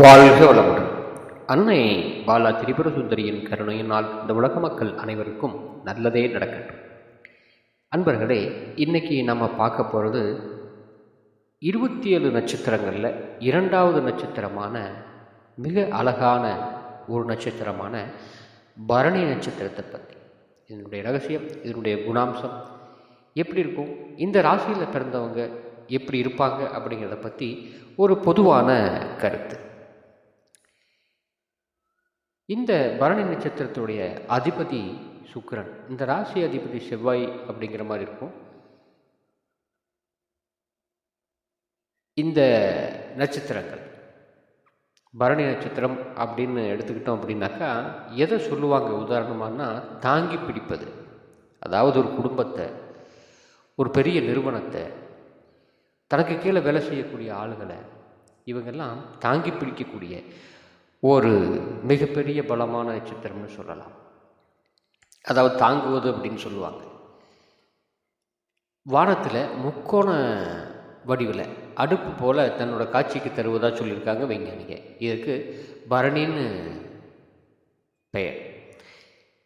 வாழ்க வளமுடன் அன்னை பாலா திரிபுர சுந்தரியின் கருணையினால் இந்த உலக மக்கள் அனைவருக்கும் நல்லதே நடக்கட்டும். அன்பர்களே இன்னைக்கு நம்ம பார்க்க போகிறது இருபத்தி ஏழு நட்சத்திரங்களில் இரண்டாவது நட்சத்திரமான மிக அழகான ஒரு நட்சத்திரமான பரணி நட்சத்திரத்தை பற்றி இதனுடைய ரகசியம் இதனுடைய குணாம்சம் எப்படி இருக்கும் இந்த ராசியில் பிறந்தவங்க எப்படி இருப்பாங்க அப்படிங்கிறத பற்றி ஒரு பொதுவான கருத்து. இந்த பரணி நட்சத்திரத்துடைய அதிபதி சுக்கரன் இந்த ராசி அதிபதி செவ்வாய் அப்படிங்கிற மாதிரி இருக்கும். இந்த நட்சத்திரங்கள் பரணி நட்சத்திரம் அப்படின்னு எடுத்துக்கிட்டோம் அப்படின்னாக்கா எதை சொல்லுவாங்க? உதாரணமானா தாங்கி பிடிப்பது. அதாவது ஒரு குடும்பத்தை ஒரு பெரிய நிறுவனத்தை தனக்கு கீழே வேலை செய்யக்கூடிய ஆளுகளை இவங்கெல்லாம் தாங்கி பிடிக்கக்கூடிய ஒரு மிகப்பெரிய பலமான நட்சத்திரம்னு சொல்லலாம். அதாவது தாங்குவது அப்படின்னு சொல்லுவாங்க. வானத்தில் முக்கோண வடிவில் அடுப்பு போல் தன்னோட காட்சிக்கு தருவதாக சொல்லியிருக்காங்க வைஞானிக இதற்கு பரணின்னு பெயர்.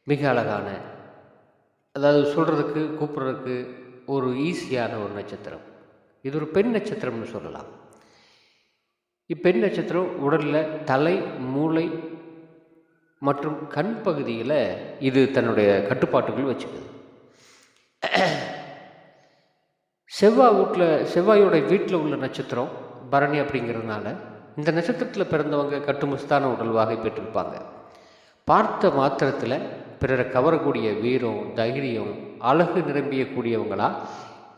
மிக அழகான அதாவது சொல்கிறதுக்கு கூப்பிட்றதுக்கு ஒரு ஈஸியான ஒரு நட்சத்திரம். இது ஒரு பெண் நட்சத்திரம்னு சொல்லலாம். இப்பெண் நட்சத்திரம் உடலில் தலை மூளை மற்றும் கண் பகுதியில் இது தன்னுடைய கட்டுப்பாட்டுகள் வச்சுக்குது. செவ்வாய் வீட்டில் செவ்வாயோட வீட்டில் உள்ள நட்சத்திரம் பரணி அப்படிங்கிறதுனால இந்த நட்சத்திரத்தில் பிறந்தவங்க கட்டுமுஸ்தான உடல் வகை பெற்றிருப்பாங்க. பார்த்த மாத்திரத்தில் பிறரை கவரக்கூடிய வீரம் தைரியம் அழகு நிரம்பியக்கூடியவங்களா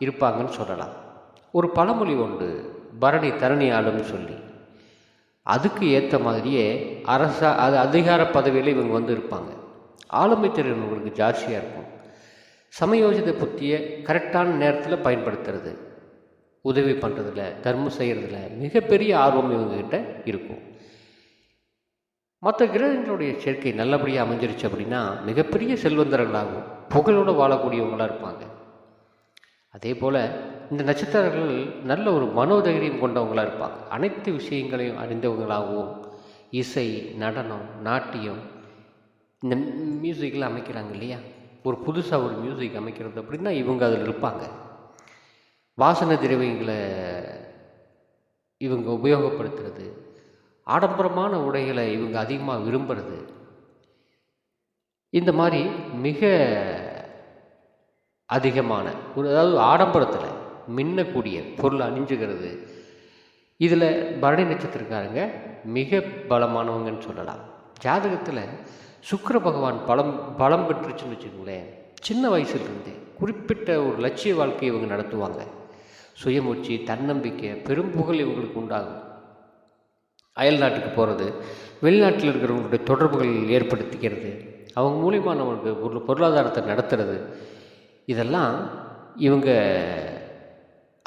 இருப்பாங்கன்னு சொல்லலாம். ஒரு பழமொழி உண்டு பரணி தரணி ஆளுன்னு சொல்லி. அதுக்கு ஏற்ற மாதிரியே அரசா அது அதிகார பதவியில் இவங்க வந்து இருப்பாங்க ஆளுமை திறன் உங்களுக்கு ஜாஸ்தியாக இருக்கும். சமயோஜித புத்தியை கரெக்டான நேரத்தில் பயன்படுத்துறது. உதவி பண்ணுறதுல தர்மம் செய்கிறதுல மிகப்பெரிய ஆர்வம் இவங்ககிட்ட இருக்கும். மற்ற கிரகங்களுடைய சேர்க்கை நல்லபடியாக அமைஞ்சிருச்சு அப்படின்னா மிகப்பெரிய செல்வந்தர்களாகும் புகழோடு வாழக்கூடியவங்களாக இருப்பாங்க. அதே போல் இந்த நட்சத்திரங்கள் நல்ல ஒரு மனோதைரியம் கொண்டவங்களாக இருப்பாங்க. அனைத்து விஷயங்களையும் அறிந்தவங்களாகவும் இசை நடனம் நாட்டியம் இந்த மியூசிக்லாம் அமைக்கிறாங்க இல்லையா? ஒரு புதுசாக ஒரு மியூசிக் அமைக்கிறது அப்படின்னா இவங்க அதில் இருப்பாங்க. வாசனை திரவியங்களை இவங்க உபயோகப்படுத்துறது ஆடம்பரமான உடைகளை இவங்க அதிகமாக விரும்புறது. இந்த மாதிரி மிக அதிகமான ஒரு அதாவது ஆடம்பரத்தில் மின்னக்கூடிய பொருள் அணிஞ்சுக்கிறது இதில் பரணி நட்சத்திரக்காரங்க மிக பலமானவங்கன்னு சொல்லலாம். ஜாதகத்தில் சுக்கர பகவான் பலம் பலம் பெற்றுச்சுன்னு வச்சுக்கோங்களேன் சின்ன வயசுலேருந்தே குறிப்பிட்ட ஒரு லட்சிய வாழ்க்கையை இவங்க நடத்துவாங்க. சுயமுச்சி தன்னம்பிக்கை பெரும் புகழ் இவங்களுக்கு உண்டாகும். அயல் நாட்டுக்கு போகிறது வெளிநாட்டில் இருக்கிறவங்களுடைய தொடர்புகள் ஏற்படுத்திக்கிறது அவங்க மூலிமா நம்மளுக்கு ஒரு பொருளாதாரத்தை நடத்துறது இதெல்லாம் இவங்க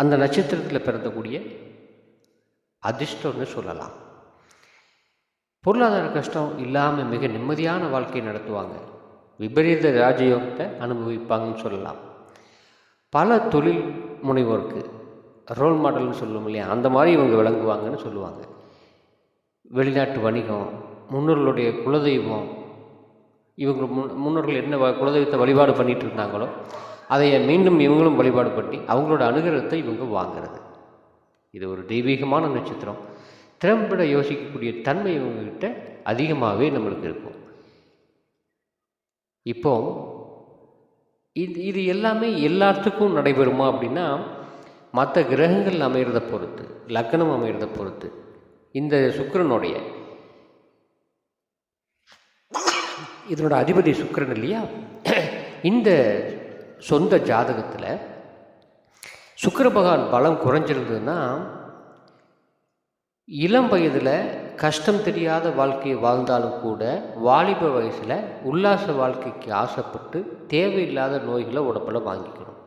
அந்த நட்சத்திரத்தில் பிறந்தக்கூடிய அதிர்ஷ்டம்னு சொல்லலாம். பொருளாதார கஷ்டம் இல்லாமல் மிக நிம்மதியான வாழ்க்கையை நடத்துவாங்க. விபரீத ராஜயோகத்தை அனுபவிப்பாங்கன்னு சொல்லலாம். பல தொழில் முனைவோருக்கு ரோல் மாடல்னு சொல்லுவோம் இல்லையா? அந்த மாதிரி இவங்க விளங்குவாங்கன்னு சொல்லுவாங்க. வெளிநாட்டு வணிகம் முன்னோர்களுடைய குலதெய்வம் இவங்க முன் முன்னோர்கள் என்ன வ- குலதெய்வத்தை வழிபாடு பண்ணிகிட்டு இருந்தாங்களோ அதை மீண்டும் இவங்களும் வழிபாடு பண்ணி அவங்களோட அனுகிரகத்தை இவங்க வாங்குறது. இது ஒரு தெய்வீகமான நட்சத்திரம். திறம்பட யோசிக்கக்கூடிய தன்மை இவங்ககிட்ட அதிகமாகவே நம்மளுக்கு இருக்கும். இப்போ இது இது எல்லாமே எல்லாத்துக்கும் நடைபெறுமா அப்படின்னா மற்ற கிரகங்கள் அமைகிறத பொறுத்து லக்னம் அமைகிறத பொறுத்து இந்த சுக்கரனுடைய இதனோட அதிபதி சுக்கரன் இல்லையா? இந்த சொந்த ஜாதகத்தில் சுக்கர பகவான் பலம் குறைஞ்சிருந்ததுன்னா இளம் வயதில் கஷ்டம் தெரியாத வாழ்க்கையை வாழ்ந்தாலும் கூட வாலிப வயசில் உல்லாச வாழ்க்கைக்கு ஆசைப்பட்டு தேவையில்லாத நோய்களை உடம்பில் வாங்கிக்கணும்.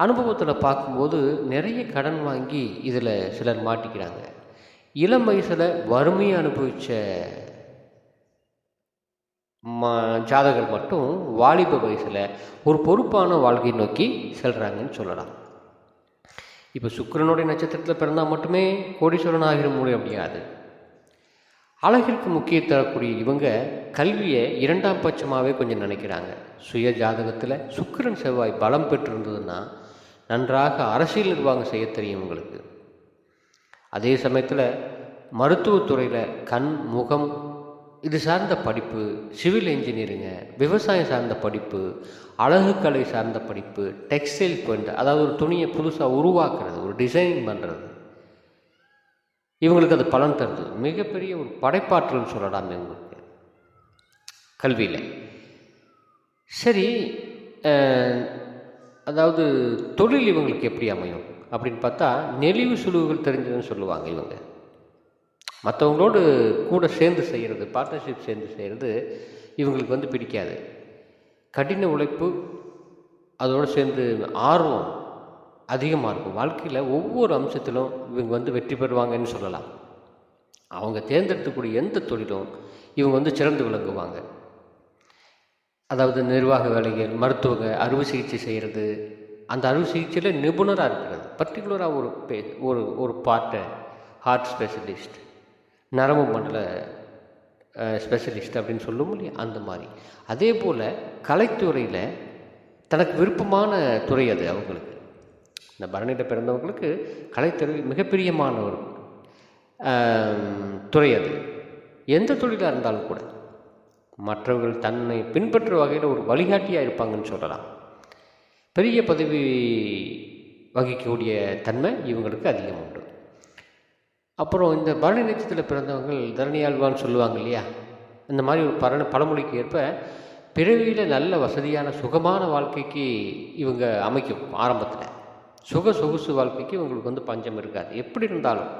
அனுபவத்தில் பார்க்கும்போது நிறைய கடன் வாங்கி இதில் சிலர் மாட்டிக்கிறாங்க. இளம் வயசில் வறுமையை அனுபவித்த ம ஜாதகர் மட்டும் வாலிப வயசில் ஒரு பொறுப்பான வாழ்க்கை நோக்கி செல்கிறாங்கன்னு சொல்லலாம். இப்போ சுக்கரனுடைய நட்சத்திரத்தில் பிறந்தால் மட்டுமே கோடீஸ்வரன் ஆகிற முடிய முடியாது. அழகிற்கு முக்கியம் தரக்கூடிய இவங்க கல்வியை இரண்டாம் பட்சமாகவே கொஞ்சம் நினைக்கிறாங்க. சுய ஜாதகத்தில் சுக்கிரன் செவ்வாய் பலம் பெற்றிருந்ததுன்னா நன்றாக அரசியல் நிர்வாகம் செய்ய தெரியும் உங்களுக்கு. அதே சமயத்தில் மருத்துவத்துறையில் கண் முகம் இது சார்ந்த படிப்பு சிவில் இன்ஜினியரிங்க விவசாயம் சார்ந்த படிப்பு அழகுக்கலை சார்ந்த படிப்பு டெக்ஸ்டைல் பாயிண்ட் அதாவது ஒரு துணியை புதுசாக உருவாக்குறது ஒரு டிசைனிங் பண்ணுறது இவங்களுக்கு அது பலன் தருது. மிகப்பெரிய ஒரு படைப்பாற்றல் சொல்லலாம் இவங்களுக்கு கல்வியில். சரி அதாவது தொழில் இவங்களுக்கு எப்படி அமையும்? அப்படின்னு பார்த்தா நெளிவு சுழுவுகள் தெரிஞ்சதுன்னு சொல்லுவாங்க இவங்க. மற்றவங்களோடு கூட சேர்ந்து செய்கிறது பார்ட்னர்ஷிப் சேர்ந்து செய்கிறது இவங்களுக்கு வந்து பிடிக்காது. கடின உழைப்பு அதோடு சேர்ந்து ஆர்வம் அதிகமாக இருக்கும். வாழ்க்கையில் ஒவ்வொரு அம்சத்திலும் இவங்க வந்து வெற்றி பெறுவாங்கன்னு சொல்லலாம். அவங்க தேர்ந்தெடுக்கக்கூடிய எந்த தொழிலும் இவங்க வந்து சிறந்து விளங்குவாங்க. அதாவது நிர்வாக வேலைகள் மருத்துவங்க அறுவை சிகிச்சை செய்கிறது. அந்த அறுவை சிகிச்சையில் நிபுணராக இருக்கிறது. பர்டிகுலராக ஒரு பே ஒரு ஒரு பார்ட்டை ஹார்ட் ஸ்பெஷலிஸ்ட் நரம்பு மண்டல ஸ்பெஷலிஸ்ட் அப்படின்னு சொல்லும் இல்லையா அந்த மாதிரி. அதே போல் கலைத்துறையில் தனக்கு விருப்பமான துறை அது அவங்களுக்கு. இந்த பரணியில் பிறந்தவங்களுக்கு கலைத்துறை மிகப்பிரியமான ஒரு துறை அது. எந்த தொழிலாக இருந்தாலும் கூட மற்றவர்கள் தன்னை பின்பற்ற வகையில் ஒரு வழிகாட்டியாக இருப்பாங்கன்னு சொல்லலாம். பெரிய பதவி வகிக்கக்கூடிய தன்மை இவங்களுக்கு அதிகம் உண்டு அப்புறம் இந்த பரணி நட்சத்திரத்தில் பிறந்தவங்கள் தரணி ஆழ்வான்னு சொல்லுவாங்க இல்லையா? இந்த மாதிரி ஒரு பரண பழமொழிக்கு ஏற்ப பிறவியில் நல்ல வசதியான சுகமான வாழ்க்கைக்கு இவங்க அமைக்கும் ஆரம்பத்தில். சுக சொகுசு வாழ்க்கைக்கு இவங்களுக்கு வந்து பஞ்சம் இருக்காது. எப்படி இருந்தாலும்.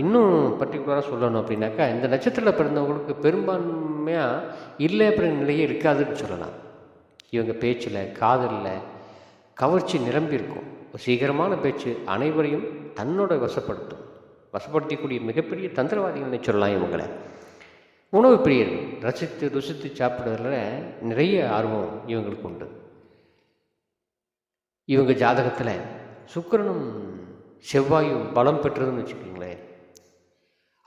இன்னும் பர்டிகுலராக சொல்லணும் அப்படின்னாக்கா இந்த நட்சத்திரத்தில் பிறந்தவங்களுக்கு பெரும்பான்மையாக இல்லை அப்படிங்கிற நிலையே இருக்காதுன்னு சொல்லலாம். இவங்க பேச்சில் காதலில் கவர்ச்சி நிரம்பி இருக்கும். சீக்கிரமான பேச்சு அனைவரையும் தன்னோட வசப்படுத்தும். வசப்படுத்தக்கூடிய மிகப்பெரிய தந்திரவாதிகள்னு சொல்லலாம் இவங்களை. உணவு பிரியர்கள் ரசித்து ருசித்து சாப்பிடுறதுல நிறைய ஆர்வம் இவங்களுக்கு உண்டு. இவங்க ஜாதகத்தில் சுக்கிரனும் செவ்வாயும் பலம் பெற்றதுன்னு வச்சுக்கோங்களேன்.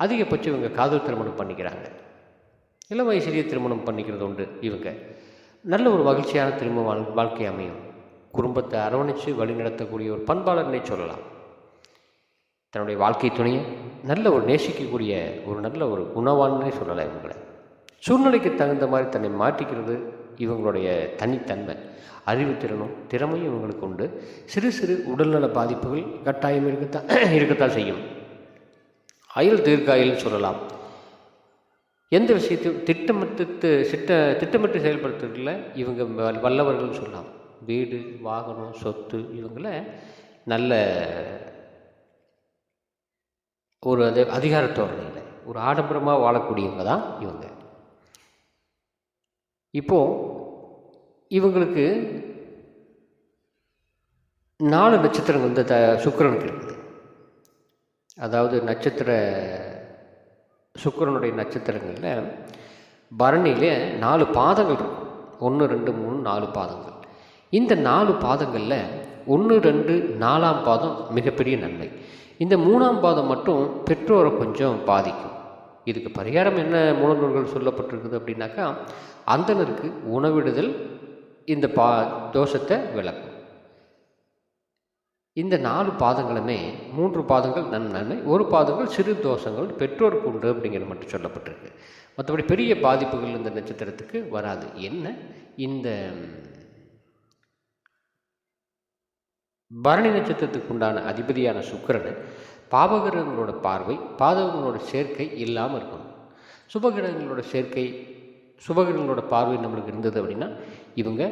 அதிகபட்சம் இவங்க காதல் திருமணம் பண்ணிக்கிறாங்க. இளம் வயசுலேயே திருமணம் பண்ணிக்கிறது உண்டு இவங்க. நல்ல ஒரு மகிழ்ச்சியான திரும்ப வாழ் வாழ்க்கை அமையும். குடும்பத்தை அரவணைச்சு வழிநடத்தக்கூடிய ஒரு பண்பாளர்னே சொல்லலாம். தன்னுடைய வாழ்க்கை துணையை நல்ல ஒரு நேசிக்கக்கூடிய ஒரு நல்ல ஒரு குணவான்னே சொல்லலாம் இவங்களை. சூழ்நிலைக்கு தகுந்த மாதிரி தன்னை மாற்றிக்கிறது இவங்களுடைய தனித்தன்மை. அறிவுத்திறனும் திறமையும் இவங்களுக்கு உண்டு. சிறு சிறு உடல்நல பாதிப்புகள் கட்டாயம் இருக்கத்தான் இருக்கத்தான் செய்யும். அயல் தீர்க்காயுள்னு சொல்லலாம். எந்த விஷயத்தையும் திட்டமிட்டு திட்ட திட்டமிட்டு செயல்படுத்துறதுல இவங்க வல்- வல்லவர்கள்னு சொல்லலாம். வீடு வாகனம் சொத்து இவங்கள நல்ல ஒரு அது அதிகாரத்தோரணையில் ஒரு ஆடம்பரமாக வாழக்கூடியவங்க தான் இவங்க. இப்போது இவங்களுக்கு நாலு நட்சத்திரம் வந்து த சுக்கரனுக்கு இருக்குது. அதாவது நட்சத்திர சுக்கரனுடைய நட்சத்திரங்களில் பரணியில் நாலு பாதங்கள் இருக்கும். ஒன்று ரெண்டு மூணு நாலு பாதங்கள். இந்த நாலு பாதங்களில் ஒன்று ரெண்டு நாலாம் பாதம் மிகப்பெரிய நன்மை. இந்த மூணாம் பாதம் மட்டும் பெற்றோரை கொஞ்சம் பாதிக்கும். இதுக்கு பரிகாரம் என்ன மூலநூல்கள் சொல்லப்பட்டிருக்குது அப்படின்னாக்கா அந்தனருக்கு உணவிடுதல் இந்த பா தோஷத்தை விளக்கும். இந்த நாலு பாதங்களுமே மூன்று பாதங்கள் நன் நன்மை. ஒரு பாதங்கள் சிறு தோஷங்கள் பெற்றோருக்கு உண்டு அப்படிங்கிறது மட்டும் சொல்லப்பட்டிருக்கு. மற்றபடி பெரிய பாதிப்புகள் இந்த நட்சத்திரத்துக்கு வராது. என்ன? இந்த பரணி நட்சத்திரத்துக்கு உண்டான அதிபதியான சுக்கிரன் பாவகிரகங்களோட பார்வை பாதகங்களோட சேர்க்கை இல்லாமல் இருக்கணும். சுபகிரகங்களோட சேர்க்கை சுபகிரகங்களோட பார்வை நம்மளுக்கு இருந்தது அப்படின்னா இவங்க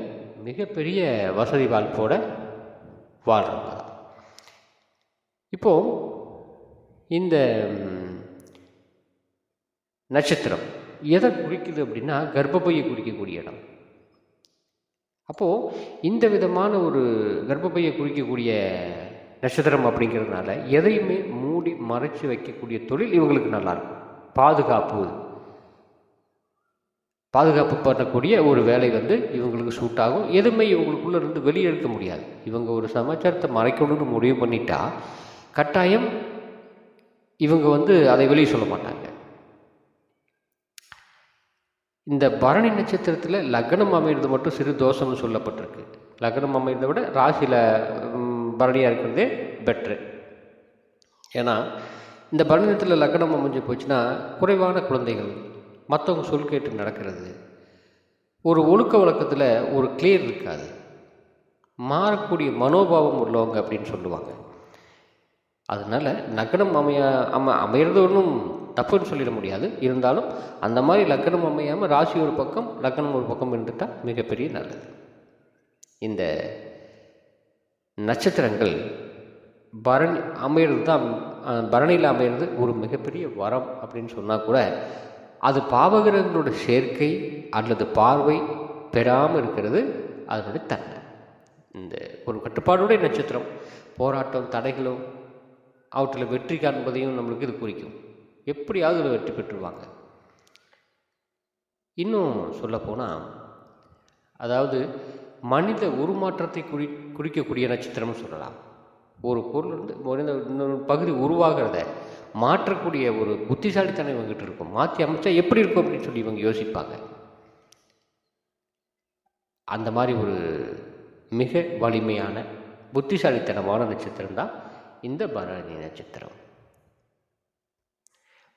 மிகப்பெரிய வசதி வாழ்ப்போட வாழ்கிறவங்க தான் இப்போது இந்த நட்சத்திரம் எதை குறிக்குது அப்படின்னா கர்ப்பப்பையை குறிக்கக்கூடிய இடம். அப்போது இந்த விதமான ஒரு கர்ப்பப்பையை குறிக்கக்கூடிய நட்சத்திரம் அப்படிங்கிறதுனால எதையுமே மூடி மறைச்சு வைக்கக்கூடிய தொழில் இவங்களுக்கு நல்லாயிருக்கும் பாதுகாப்பு. பாதுகாப்பு பண்ணக்கூடிய ஒரு வேலை வந்து இவங்களுக்கு சூட் ஆகும். எதுவுமே இவங்களுக்குள்ளே இருந்து வெளியெடுக்க முடியாது. இவங்க ஒரு சமாச்சாரத்தை மறைக்கணும்னு முடிவு பண்ணிட்டா கட்டாயம் இவங்க வந்து அதை வெளியே சொல்ல மாட்டாங்க. இந்த பரணி நட்சத்திரத்தில் லக்னம் அமைகிறது மட்டும் சிறு தோஷம்னு சொல்லப்பட்டிருக்கு. லக்னம் அமைகிறத விட ராசியில் பரணியாக இருக்கிறதே பெட்ரு ஏன்னா இந்த பரணத்தில் லக்னம் அமைஞ்சு போச்சுன்னா குறைவான குழந்தைகள் மற்றவங்க சொல் கேட்டு நடக்கிறது. ஒரு ஒழுக்க வழக்கத்தில் ஒரு கிளியர் இருக்காது. மாறக்கூடிய மனோபாவம் உள்ளவங்க அப்படின்னு சொல்லுவாங்க. அதனால் லக்னம் அமைய அம அமையிறது ஒன்றும் தப்புன்னு சொல்லிட முடியாது. இருந்தாலும் அந்த மாதிரி லக்னம் அமையாமல் ராசி ஒரு பக்கம் லக்னம் ஒரு பக்கம் இருந்துட்டால் மிகப்பெரிய நல்லது. இந்த நட்சத்திரங்கள் பரணி அமையிறது தான் பரணியில் அமையிறது ஒரு மிகப்பெரிய வரம் அப்படின்னு சொன்னால் கூட அது பாவகிரகங்களோட சேர்க்கை அல்லது பார்வை பெறாமல் இருக்கிறது அதனுடைய தன்மை. இந்த ஒரு கட்டுப்பாடுடைய நட்சத்திரம் போராட்டம் தடைகளும் அவற்றில் வெற்றி காண்பதையும் நம்மளுக்கு இது குறிக்கும். எப்படியாவது வெற்றி பெற்றுருவாங்க. இன்னும் சொல்லப்போனால் அதாவது மனித உருமாற்றத்தை குறி குறிக்கக்கூடிய நட்சத்திரம்னு சொல்லலாம். ஒரு பொருள் மனித இன்னொரு பகுதி உருவாகிறத மாற்றக்கூடிய ஒரு புத்திசாலித்தனம் இவங்ககிட்ட இருக்கும். மாற்றி அமைச்சா எப்படி இருக்கும் அப்படின்னு சொல்லி இவங்க யோசிப்பாங்க. அந்த மாதிரி ஒரு மிக வலிமையான புத்திசாலித்தனமான நட்சத்திரம் தான் இந்த பரணி நட்சத்திரம்.